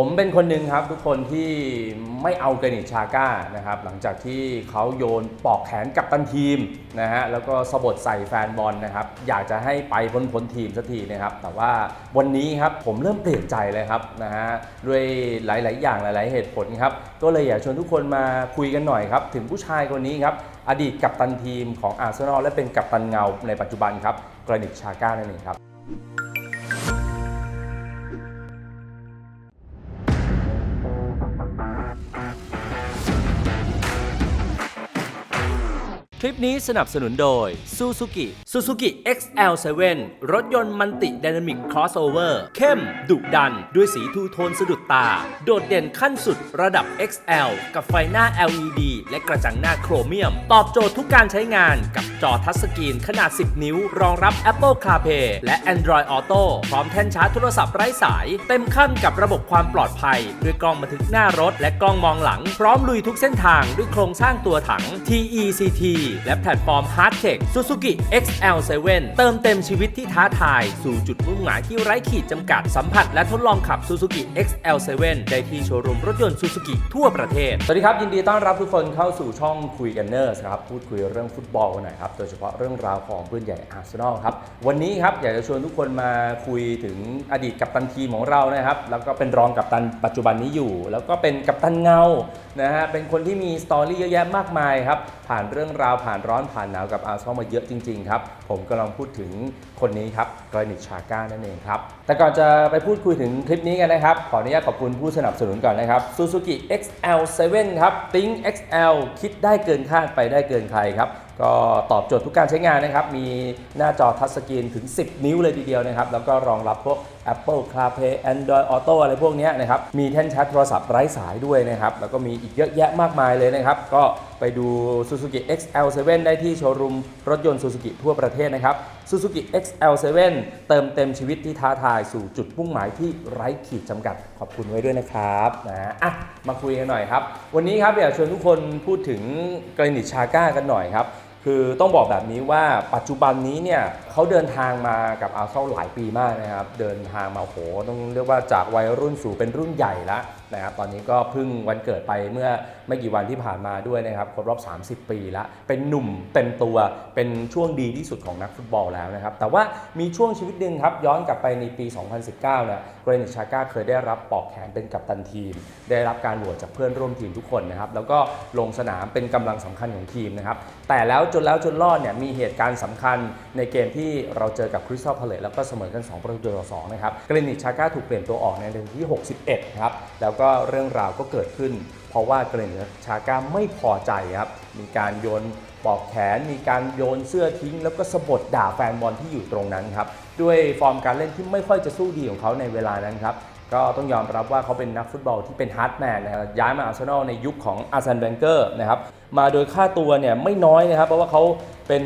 ผมเป็นคนหนึ่งครับทุกคนที่ไม่เอาเกรนิชาก้านะครับหลังจากที่เขาโยนปอกแขนกับตันทีมนะฮะแล้วก็สะบดใส่แฟนบอลนะครับอยากจะให้ไปพ้นพ้นทีมสักทีนะครับแต่ว่าวันนี้ครับผมเริ่มเปลี่ยนใจเลยครับนะฮะด้วยหลาย ๆ อย่างหลาย ๆ เหตุผลครับก็เลยอยากชวนทุกคนมาคุยกันหน่อยครับถึงผู้ชายคนนี้ครับอดีตกัปตันทีมของอาร์เซนอลและเป็นกัปตันเงาในปัจจุบันครับเกรนิตชาก้านั่นเองครับ ลิปนี้สนับสนุนโดย Suzuki Suzuki XL7 รถยนต์มันติ Dynamic Crossover เข้ม ดุดัน ด้วยสีทูโทนสะดุดตา โดดเด่นขั้นสุดระดับ XL กับไฟหน้า LED และกระจังหน้าโครเมียม ตอบโจทย์ทุกการใช้งานกับจอทัชสกรีนขนาด 10 นิ้ว รองรับ Apple CarPlay และ Android Auto พร้อมแท่นชาร์จโทรศัพท์ไร้สาย เต็มขั้นกับระบบความปลอดภัย ด้วยกล้องบันทึกหน้ารถ และกล้องมองหลัง พร้อมลุยทุกเส้นทางด้วยโครงสร้างตัวถัง TECT และแพลตฟอร์ม Hardtech Suzuki XL7 เติมเต็มชีวิตที่ท้าทาย สู่จุดมุ่งหมายที่ไร้ขีดจำกัดสัมผัสและทดลองขับ Suzuki XL7 ได้ที่โชว์รูมรถยนต์ Suzuki ทั่วประเทศ สวัสดีครับ ยินดีต้อนรับทุกคนเข้าสู่ช่องคุยกันเนอร์ครับ พูดคุยเรื่องฟุตบอลกันหน่อยครับ โดยเฉพาะเรื่องราวของปืนใหญ่อาร์เซนอลครับ วันนี้ครับอยากจะชวนทุกคนมาคุยถึงอดีตกัปตันทีมของเรานะครับ แล้วก็เป็นรองกัปตันปัจจุบันนี้อยู่ แล้วก็เป็นกัปตันเงานะฮะเป็นคนที่มีสตอรี่เยอะแยะมากมายครับผ่านเรื่องราวผ่านร้อนผ่านหนาวกับอาร์ซอลมาเยอะจริงๆครับผมกำลังพูดถึงคนนี้ครับกรนิชาก้านั่นเองครับ แต่ก่อนจะไปพูดคุยถึงคลิปนี้กันนะครับ ขออนุญาตขอบคุณผู้สนับสนุนก่อนนะครับ Suzuki XL7 ครับ Think XL คิดได้เกินคาดไปได้เกินใครครับ ก็ตอบโจทย์ทุกการใช้งานนะครับ มีหน้าจอทัชสกรีนถึง 10 นิ้วเลยทีเดียวนะครับ แล้วก็รองรับพวก Apple CarPlay Android Auto อะไรพวกนี้นะครับ มีแท่นชาร์จโทรศัพท์ไร้สายด้วยนะครับ แล้วก็มีอีกเยอะแยะมากมายเลยนะครับ ก็ไปดู Suzuki XL7 ได้ที่โชว์รูมรถยนต์ Suzuki ทั่วประเทศนะครับ Suzuki XL7 เติมเต็มชีวิตที่ท้าทายสู่จุดมุ่งหมายที่ไร้ขีดจำกัดขอบคุณไว้ด้วยนะครับนะอะมาคุยกันหน่อยครับ วันนี้ครับอยากชวนทุกคนพูดถึงกรนิตชาก้ากันหน่อยครับคือต้องบอกแบบนี้ว่าปัจจุบันนี้เนี่ยเขาเดินทางมากับอาร์เซนอลหลายปีมากนะครับ เดินทางมาโหต้องเรียกว่าจากวัยรุ่นสู่เป็นรุ่นใหญ่แล้วนะครับตอนนี้ก็เพิ่งวันเกิดไปเมื่อไม่กี่วันที่ผ่านมาด้วยนะครับครบรอบ 30 ปีแล้วเป็นหนุ่มเต็มตัวเป็นช่วงดีที่สุดของนักฟุตบอลแล้วนะครับ แต่ว่ามีช่วงชีวิตหนึ่งครับย้อนกลับไปในปี 2019เนี่ยเกรนิชาก้าเคยได้รับปอกแขนเป็นกัปตันทีม ได้รับการโหวตจากเพื่อนร่วมทีมทุกคนนะครับแล้วก็ลงสนามเป็นกำลังสำคัญของทีมนะครับแต่แล้วจนแล้วจนรอดเนี่ยมีเหตุการณ์สำคัญในเกมที่เราเจอกับคริสตัลพาเลตแล้วก็เสมอกัน 2 ประตูต่อ2นะครับเกรนิชาก้าถูกเปลี่ยนตัวออกในนาทีที่ 61 ครับแล้วก็เรื่องราวก็เกิดขึ้น เพราะว่าเกรนชาก้าไม่พอใจครับ มีการโยนปอกแขน มีการโยนเสื้อทิ้ง แล้วก็สะบดด่าแฟนบอลที่อยู่ตรงนั้นครับด้วยฟอร์มการเล่นที่ไม่ค่อยจะสู้ดีของเขาในเวลานั้นครับก็ต้องยอมรับว่าเขาเป็นนักฟุตบอลที่เป็นฮาร์ดแมนนะครับย้ายมาอาร์เซนอลในยุคของอาร์เซนแบงเกอร์นะครับมาโดยค่าตัวเนี่ยไม่น้อยนะครับ เพราะว่าเขาเป็น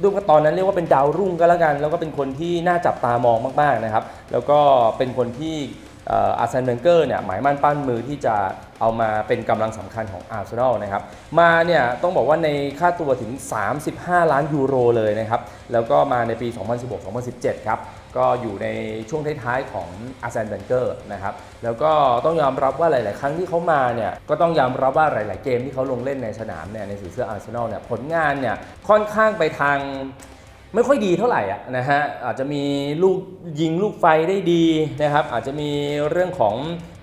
ด้วยตอนนั้นเรียกว่าเป็นดาวรุ่งก็แล้วกัน แล้วก็เป็นคนที่น่าจับตามองมากๆนะครับ แล้วก็เป็นคนที่ อาร์เซนแบงเกอร์เนี่ยหมายมั่นปั้นมือที่จะเอามาเป็นกำลังสำคัญของอาร์เซนอลนะครับมาเนี่ยต้องบอกว่าในค่าตัวถึง 35 ล้านยูโรเลยนะครับแล้วก็มาในปี 2016-2017 ครับก็อยู่ในช่วงท้ายๆของอาร์เซนเบนเกอร์นะครับแล้วก็ต้องยอมรับว่าหลาย ๆ ครั้งที่เขามาเนี่ยก็ต้องยอมรับว่าหลาย ๆ เกมที่เขาลงเล่นในสนามเนี่ยในสีเสื้ออาร์เซนอลเนี่ยผลงานเนี่ยค่อนข้างไปทาง ไม่ค่อยดีเท่าไหร่อะนะฮะอาจจะมีลูกยิงลูกไฟได้ดีนะครับ อาจจะมีเรื่องของ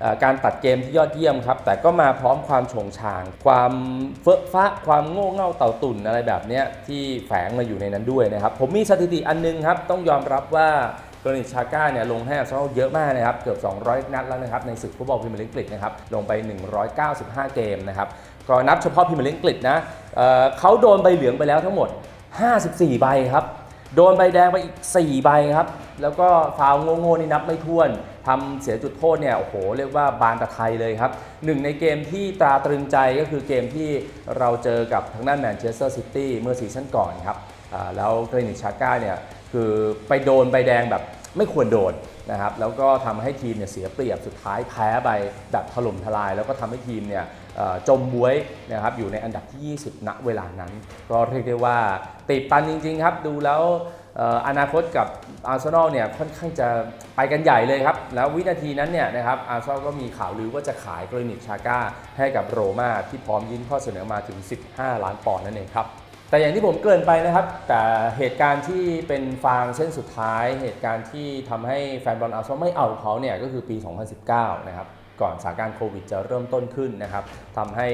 อการตัดเกมที่ยอดเยี่ยมครับ แต่ก็มาพร้อมความโฉงฉาง ความเฟอะฟะความโง่เง่าเต่าตุ่นอะไรแบบเนี้ยที่แฝงมาอยู่ในนั้นด้วยนะครับ ผมมีสถิติอันนึงครับ ต้องยอมรับว่ากรณีชาก้าเนี่ยลงให้อาร์เซนอลเยอะมากนะครับ เกือบ 200 นัดแล้วนะครับ ในศึกฟุตบอลพรีเมียร์ลีกกฤษนะครับ ลงไป 195 เกมนะครับก็นับเฉพาะพรีเมียร์ลีกกฤษนะเเขาโดนใบเหลืองไปแล้วทั้งหมด 54 ใบครับ โดนใบแดงไปอีก 4 ใบครับ แล้วก็ฟาวงโง่ๆนี่นับไม่ถ้วนทำเสียจุดโทษเนี่ย โอ้โห เรียกว่าบานตะไทยเลยครับ หนึ่งในเกมที่ตราตรึงใจก็คือเกมที่เราเจอกับทางด้านแมนเชสเตอร์ซิตี้เมื่อซีซั่นก่อนครับแล้วเกรนิชชาก้าเนี่ย คือไปโดนใบแดงแบบไม่ควรโดน นะครับแล้วก็ทำให้ทีมเนี่ยเสียเปรียบสุดท้ายแพ้ไปแบบถล่มทลาย แล้วก็ทำให้ทีมเนี่ยจมบวยนะครับอยู่ในอันดับที่ 20 ณ เวลานั้น ก็เรียกได้ว่าติดตันจริง ๆ ครับ ดูแล้วอนาคตกับอาร์เซนอลเนี่ยค่อนข้างจะไปกันใหญ่เลยครับ แล้ววินาทีนั้นเนี่ยนะครับอาร์เซนอลก็มีข่าวลือว่าจะขายกรนิตชาก้าให้กับโรมาที่พร้อมยื่นข้อเสนอมาถึง 15 ล้านปอนด์นั่นเองครับ แต่อย่างที่ผมเกริ่นไปนะครับ แต่เหตุการณ์ที่เป็นฟางเส้นสุดท้าย เหตุการณ์ที่ทำให้แฟนบอลอาร์เซนอลไม่เอาเขาเนี่ยก็คือปี 2019 นะครับ ก่อนสถานการณ์โควิดจะเริ่มต้นขึ้นนะครับทำให้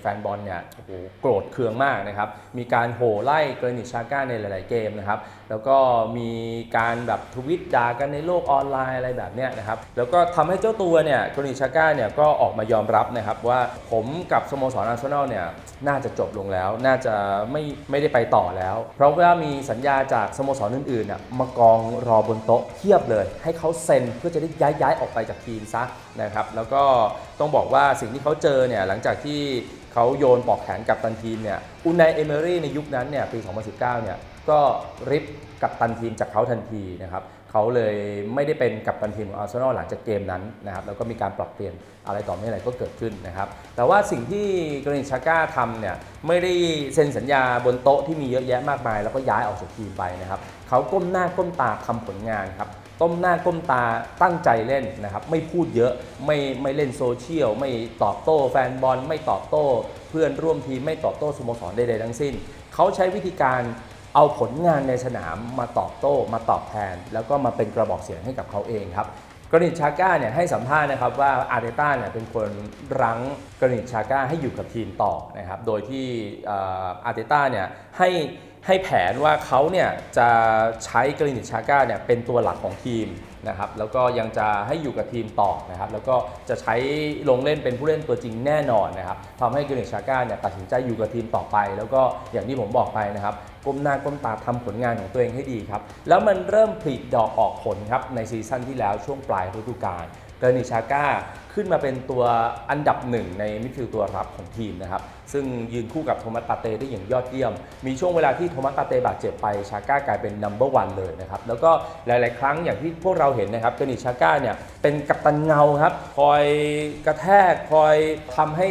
แฟนบอลเนี่ยโอ้โหโกรธเคืองมากนะครับ มีการโห่ไล่เกรนิชาก้าในหลาย ๆ เกมนะครับ แล้วก็มีการแบบทวิตด่ากันในโลกออนไลน์อะไรแบบเนี้ยนะครับ แล้วก็ทำให้เจ้าตัวเนี่ยเกรนิชาก้าเนี่ยก็ออกมายอมรับนะครับว่าผมกับสโมสรอาร์เซนอลเนี่ยน่าจะจบลงแล้ว น่าจะไม่ไม่ได้ไปต่อแล้ว เพราะว่ามีสัญญาจากสโมสรอื่นๆน่ะมากองรอบนโต๊ะเทียบเลย ให้เขาเซ็นเพื่อจะได้ย้ายย้ายออกไปจากทีมซะ นะครับแล้วก็ต้องบอกว่าสิ่งที่เขาเจอเนี่ยหลังจากที่เขาโยนปอกแขนกับตันทีมเนี่ยอุนไนเอเมอรี่ในยุคนั้นเนี่ยปี 2019 เนี่ยก็ริบกับตันทีมจากเขาทันทีนะครับเขาเลยไม่ได้เป็นกับตันทีมของอาร์เซนอลหลังจากเกมนั้นนะครับแล้วก็มีการปรับเปลี่ยนอะไรต่อไม่อะไรก็เกิดขึ้นนะครับแต่ว่าสิ่งที่กรณีชาก้าทำเนี่ยไม่ได้เซ็นสัญญาบนโต๊ะที่มีเยอะแยะมากมาย แล้วก็ย้ายออกจากทีมไปนะครับเขาก้มหน้าก้มตาทำผลงานครับ ต้มหน้าก้มตาตั้งใจเล่นนะครับ ไม่พูดเยอะไม่ไม่เล่นโซเชียล ไม่ตอบโต้แฟนบอล ไม่ตอบโต้ เพื่อนร่วมทีม ไม่ตอบโต้สโมสรใดๆทั้งสิ้น เขาใช้วิธีการเอาผลงานในสนามมาตอบโต้ มาตอบแทน แล้วก็มาเป็นกระบอกเสียงให้กับเขาเองครับกรณิตชาก้าเนี่ยให้สัมภาษณ์นะครับว่าอาร์เตต้าเนี่ยเป็นคนรั้งกรณิตชาก้าให้อยู่กับทีมต่อนะครับโดยที่เอ่ออาร์เตต้าเนี่ยให้ ให้แผนว่าเขาเนี่ยจะใช้กรินิชาก้าเนี่ยเป็นตัวหลักของทีมนะครับแล้วก็ยังจะให้อยู่กับทีมต่อนะครับแล้วก็จะใช้ลงเล่นเป็นผู้เล่นตัวจริงแน่นอนนะครับทำให้กรินิชาก้าเนี่ยตัดสินใจอยู่กับทีมต่อไป แล้วก็อย่างที่ผมบอกไปนะครับก้มหน้าก้มตาทำผลงานของตัวเองให้ดีครับแล้วมันเริ่มผลิดอกออกผลครับในซีซั่นที่แล้วช่วงปลายฤดูกาล เกรนิชาก้าขึ้นมาเป็นตัวอันดับหนึ่งในมิดฟิลด์ตัวรับของทีมนะครับ ซึ่งยืนคู่กับโทมัสปาเต้ได้อย่างยอดเยี่ยม มีช่วงเวลาที่โทมัสปาเต้บาดเจ็บไปชาก้ากลายเป็นนัมเบอร์วันเลยนะครับ แล้วก็หลาย ๆ ครั้งอย่างที่พวกเราเห็นนะครับเกรนิชาก้าเนี่ยเป็นกัปตันเงาครับ คอยกระแทกคอยทำให้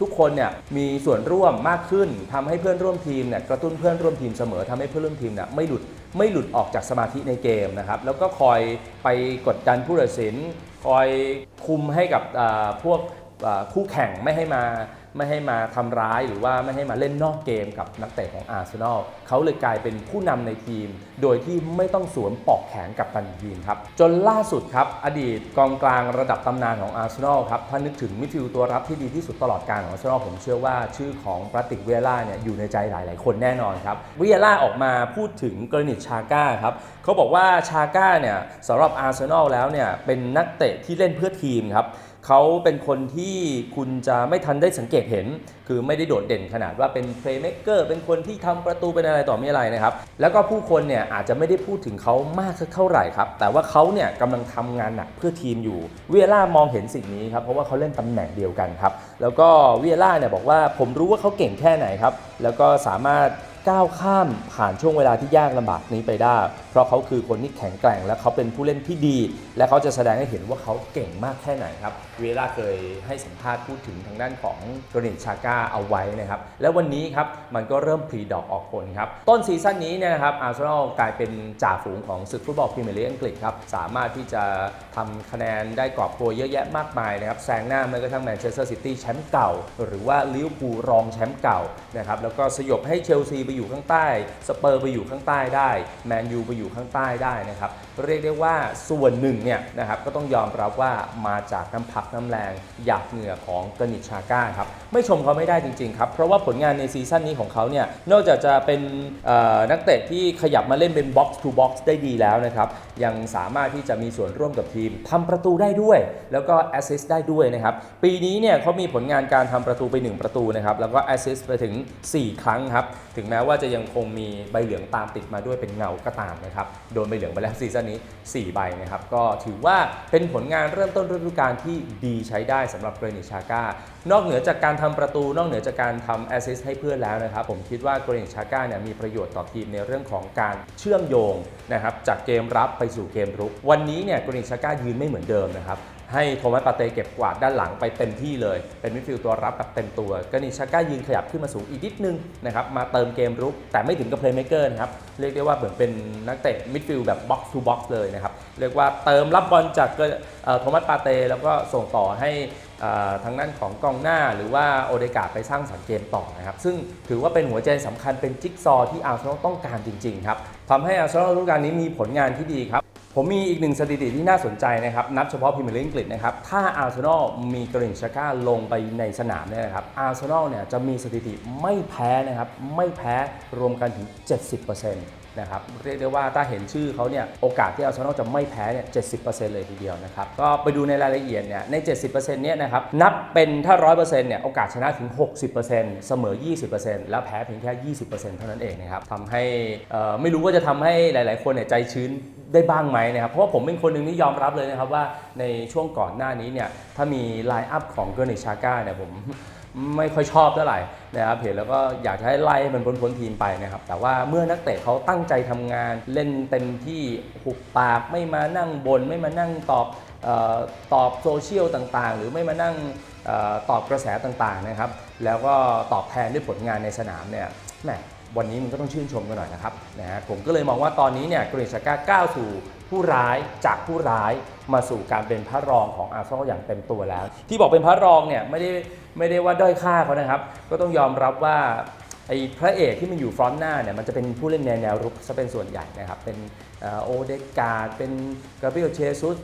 ทุกคนเนี่ยมีส่วนร่วมมากขึ้นทำให้เพื่อนร่วมทีมเนี่ยกระตุ้นเพื่อนร่วมทีมเสมอทำให้เพื่อนร่วมทีมเนี่ยไม่หลุดไม่หลุดออกจากสมาธิในเกมนะครับแล้วก็คอยไปกดดันผู้ตัดสิน คอยคุมให้กับพวก คู่แข่งไม่ให้มาไม่ให้มาทำร้ายหรือว่าไม่ให้มาเล่นนอกเกมกับนักเตะของอาร์เซนอลเขาเลยกลายเป็นผู้นำในทีม โดยที่ไม่ต้องสวมปอกแขนกับตันทีมครับ จนล่าสุดครับ อดีตกองกลางระดับตำนานของอาร์เซนอลครับ ถ้านึกถึงมิดฟิลด์ตัวรับที่ดีที่สุดตลอดการของอาร์เซนอลผมเชื่อว่าชื่อของปราติกเวียร่าเนี่ยอยู่ในใจหลาย ๆ คนแน่นอนครับเวียร่าออกมาพูดถึงกรณีชาก้าครับเขาบอกว่าชาก้าเนี่ยสำหรับอาร์เซนอลแล้วเนี่ยเป็นนักเตะที่เล่นเพื่อทีมครับ เขาเป็นคนที่คุณจะไม่ทันได้สังเกตเห็น คือไม่ได้โดดเด่นขนาดว่าเป็นเพลย์เม k เกอร์เป็นคนที่ทำประตูเป็นอะไรต่อไม่อะไรนะครับ แล้วก็ผู้คนเนี่ยอาจจะไม่ได้พูดถึงเขามากสักเท่าไหร่ครับ แต่ว่าเขาเนี่ยกำลังทำงานหนักเพื่อทีมอยู่ เวียร่ามองเห็นสิ่งนี้ครับ เพราะว่าเขาเล่นตำแหน่งเดียวกันครับ แล้วก็เวียร่าเนี่ยบอกว่าผมรู้ว่าเขาเก่งแค่ไหนครับ แล้วก็สามารถ ก้าวข้ามผ่านช่วงเวลาที่ยากลำบากนี้ไปได้ เพราะเขาคือคนที่แข็งแกร่ง และเขาเป็นผู้เล่นที่ดี และเขาจะแสดงให้เห็นว่าเขาเก่งมากแค่ไหนครับเวลาเคยให้สัมภาษณ์พูดถึงทางด้านของโรนิชาก้าเอาไว้นะครับ และวันนี้ครับมันก็เริ่มผลิดอกออกผลครับ ต้นซีซั่นนี้เนี่ยนะครับอาร์เซนอลกลายเป็นจ่าฝูงของศึกฟุตบอลพรีเมียร์ลีกอังกฤษครับสามารถที่จะทำคะแนนได้กอบโกยเยอะแยะมากมายนะครับแซงหน้าแม้กระทั่งแมนเชสเตอร์ซิตี้แชมป์เก่า หรือว่าลิเวอร์พูลรองแชมป์เก่านะครับแล้วก็สยบให้เชลซีไปอยู่ข้างใต้ สเปอร์ไปอยู่ข้างใต้ได้ แมนยูไปอยู่ข้างใต้ได้นะครับ เรียกได้ว่าส่วนหนึ่งเนี่ยนะครับก็ต้องยอมรับว่ามาจากน้ำพักน้ำแรงหยาดเหงื่อของกนิชชาก้าครับ ไม่ชมเขาไม่ได้จริงๆครับ เพราะว่าผลงานในซีซั่นนี้ของเขาเนี่ยนอกจากจะเป็นนักเตะที่ขยับมาเล่นเป็นบ็อกซ์ทูบ็อกซ์ได้ดีแล้วนะครับ ยังสามารถที่จะมีส่วนร่วมกับทีมทำประตูได้ด้วย แล้วก็แอสซิสต์ได้ด้วยนะครับ ปีนี้เนี่ยเขามีผลงานการทำประตูไป 1 ประตูนะครับ แล้วก็แอสซิสต์ไปถึง 4 ครั้งครับ ถึงแม้ว่าจะยังคงมีใบเหลืองตามติดมาด้วยเป็นเงาก็ตามนะครับ โดนใบเหลืองไปแล้วซีซั่นนี้ 4 ใบนะครับ ก็ถือว่าเป็นผลงานเริ่มต้นฤดูกาลที่ดีใช้ได้สำหรับเกรนิชาก้านอกเหนือจากการทำประตู นอกเหนือจากการทำแอสซิสต์ให้เพื่อนแล้วนะครับ ผมคิดว่าเกรนิชาก้าเนี่ยมีประโยชน์ต่อทีมในเรื่องของการเชื่อมโยงนะครับจากเกมรับไปสู่เกมรุก วันนี้เนี่ยเกรนิชาก้ายืนไม่เหมือนเดิมนะครับ ให้โทมัสปาเตเก็บกวาดด้านหลังไปเต็มที่เลย เป็นมิดฟิลด์ตัวรับแบบเต็มตัวกานิชาก้ายืนขยับขึ้นมาสูงอีกนิดนึงนะครับมาเติมเกมรุก แต่ไม่ถึงกับเพลย์เมเกอร์นะครับ เรียกได้ว่าเหมือนเป็นนักเตะมิดฟิลด์แบบบ็อกซ์ทูบ็อกซ์เลยนะครับ เรียกว่าเติมรับบอลจากโทมัสปาเตแล้วก็ส่งต่อให้ทางด้านของกองหน้าหรือว่าโอเดกาไปสร้างสรรค์เกมต่อนะครับ ซึ่งถือว่าเป็นหัวใจสำคัญเป็นจิ๊กซอที่อาร์เซนอลต้องการจริงๆครับทำให้อาร์เซนอลฤดูกาลนี้มีผลงานที่ดีครับ ผมมีอีกหนึ่งสถิติที่น่าสนใจนะครับ นับเฉพาะพรีเมียร์ลีกอังกฤษนะครับ ถ้าอาร์เซนอลมีกรินชาก้าลงไปในสนามเนี่ยนะครับอาร์เซนอลเนี่ยจะมีสถิติไม่แพ้นะครับ ไม่แพ้รวมกันถึง 70% นะครับเรียกได้ว่าถ้าเห็นชื่อเขาเนี่ยโอกาสที่อาร์เซนอลจะไม่แพ้เนี่ย70%เลยทีเดียวนะครับก็ไปดูในรายละเอียดเนี่ยใน 70%เนี่ยนะครับนับเป็นถ้า 100%เนี่ยโอกาสชนะถึง 60%เสมอ 20%แล้วแพ้เพียงแค่ 20%เท่านั้นเองนะครับทำให้ไม่รู้ว่าจะทำให้หลาย ๆ คนเนี่ยใจชื้นได้บ้างไหมนะครับเพราะว่าผมเป็นคนหนึ่งที่ยอมรับเลยนะครับว่าในช่วงก่อนหน้านี้เนี่ยถ้ามีไลน์อัพของเกอร์นิชาก้าเนี่ยผม ไม่ค่อยชอบเท่าไหร่นะครับเห็นแล้วก็อยากจะให้ไล่ให้มันพ้นทีมไปนะครับ แต่ว่าเมื่อนักเตะเขาตั้งใจทำงานเล่นเต็มที่หุบปากไม่มานั่งบน ไม่มานั่งตอบออตอบโซเชียลต่างๆ หรือไม่มานั่งออตอบกระแสต่างๆนะครับ แล้วก็ตอบแทนด้วยผลงานในสนามเนี่ยแหมวันนี้มันก็ต้องชื่นชมกันหน่อยนะครับนะฮะผมก็เลยมองว่าตอนนี้เนี่ยกรีชาก้าก้าวสู่ผู้ร้ายจากผู้ร้ายมาสู่การเป็นพระรองของอาร์เซนอลอย่างเต็มตัวแล้ว ที่บอกเป็นพระรองเนี่ยไม่ได้ ไม่ได้ว่าด้อยค่าเขานะครับ ก็ต้องยอมรับว่าไอ้พระเอกที่มันอยู่ฟรอนต์หน้าเนี่ยมันจะเป็นผู้เล่นแนวแนวรุกซะเป็นส่วนใหญ่นะครับ เป็นโอเดกาดเป็นกาเบรียลเชซุส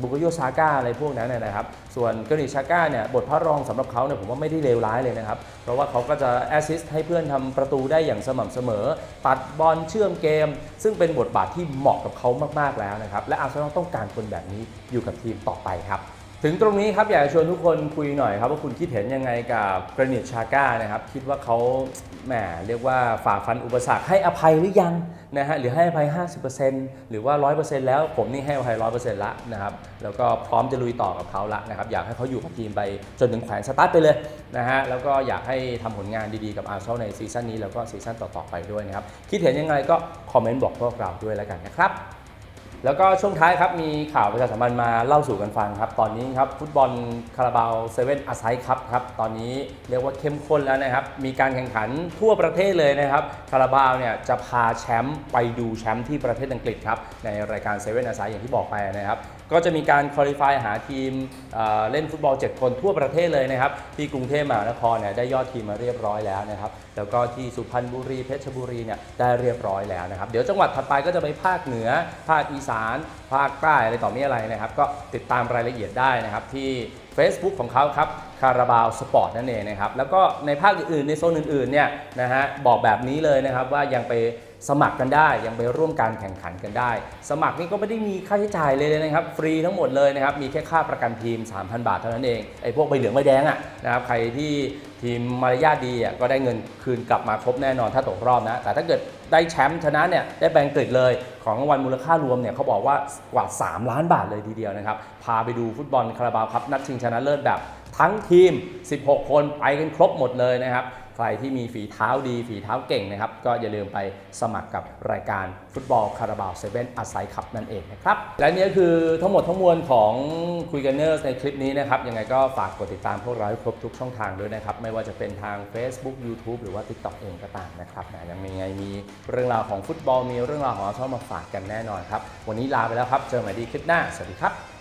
บุกโยซาก้าอะไรพวกนั้นนะครับ ส่วนกานิชาก้าเนี่ยบทพระรองสำหรับเขาเนี่ยผมว่าไม่ได้เลวร้ายเลยนะครับ เพราะว่าเขาก็จะแอสซิสต์ให้เพื่อนทำประตูได้อย่างสม่ำเสมอปัดบอลเชื่อมเกม ซึ่งเป็นบทบาทที่เหมาะกับเขามากๆแล้วนะครับ และอาร์เซนอลต้องการคนแบบนี้อยู่กับทีมต่อไปครับ ถึงตรงนี้ครับอยากจะชวนทุกคนคุยหน่อยครับว่าคุณคิดเห็นยังไงกับกรนิตชาก้านะครับคิดว่าเขาแหมเรียกว่าฝ่าฟันอุปสรรคให้อภัยหรือยังนะฮะหรือให้อภัย 50%หรือว่า 100%แล้วผมนี่ให้อภัย 100%ละนะครับแล้วก็พร้อมจะลุยต่อกับเขาละนะครับอยากให้เขาอยู่กับทีมไปจนถึงแขวนสตาร์ทไปเลยนะฮะแล้วก็อยากให้ทำผลงานดีๆกับอาร์เซนอลในซีซั่นนี้แล้วก็ซีซั่นต่อๆไปด้วยนะครับคิดเห็นยังไงก็คอมเมนต์บอกพวกเราด้วยแล้วกันนะครับ แล้วก็ช่วงท้ายครับมีข่าวประชาสัมพันธ์มาเล่าสู่กันฟังครับ ตอนนี้ครับฟุตบอลคาราบาวเซเว่นอาไซครับครับตอนนี้เรียกว่าเข้มข้นแล้วนะครับ มีการแข่งขันทั่วประเทศเลยนะครับคาราบาวเนี่ยจะพาแชมป์ไปดูแชมป์ที่ประเทศอังกฤษครับในรายการเซเว่นอาไซอย่างที่บอกไปนะครับ ก็จะมีการคุริฟายหาทีมเล่นฟุตบอล 7 คนทั่วประเทศเลยนะครับ ที่กรุงเทพมหานครเนี่ยได้ยอดทีมมาเรียบร้อยแล้วนะครับ แล้วก็ที่สุพรรณบุรีเพชรบุรีเนี่ยได้เรียบร้อยแล้วนะครับ เดี๋ยวจังหวัดถัดไปก็จะไปภาคเหนือ ภาคอีสาน ภาคใต้อะไรต่อมีอะไรนะครับ ก็ติดตามรายละเอียดได้นะครับที่ Facebook ของเขาครับคาราบาวสปอร์ตนั่นเองนะครับ แล้วก็ในภาคอื่นๆในโซนอื่นๆเนี่ยนะฮะบอกแบบนี้เลยนะครับว่ายังไป สมัครกันได้ยังไปร่วมการแข่งขันกันได้ สมัครนี่ก็ไม่ได้มีค่าใช้จ่ายเลยนะครับ ฟรีทั้งหมดเลยนะครับ มีแค่ค่าประกันทีม 3,000 บาทเท่านั้นเองไอ้พวกใบเหลืองใบแดงอะนะครับใครที่ทีมมารยาทดีอะก็ได้เงินคืนกลับมาครบแน่นอนถ้าตกรอบนะ แต่ถ้าเกิดได้แชมป์ชนะเนี่ยได้แบงกฤษเลย ของรางวัลมูลค่ารวมเนี่ยเขาบอกว่ากว่า 3 ล้านบาทเลยทีเดียวนะครับ พาไปดูฟุตบอลคาราบาวครับนัดชิงชนะเลิศแบบทั้งทีม 16 คนไปกันครบหมดเลยนะครับ ใครที่มีฝีเท้าดี ฝีเท้าเก่งนะครับ ก็อย่าลืมไปสมัครกับรายการฟุตบอลคาราบาวเซเว่นอาไซคับนั่นเองนะครับ และนี่ก็คือทั้งหมดทั้งมวลของคุยกันเนอร์ในคลิปนี้นะครับ ยังไงก็ฝากกดติดตามพวกเราให้ครบทุกช่องทางด้วยนะครับ ไม่ว่าจะเป็นทาง Facebook YouTube หรือว่า TikTok เองก็ตามนะครับนะยังมีไงมีเรื่องราวของฟุตบอลมีเรื่องราวของอาร์เซนอลมาฝากกันแน่นอนครับวันนี้ลาไปแล้วครับเจอกันใหม่ดีคลิปหน้าสวัสดีครับ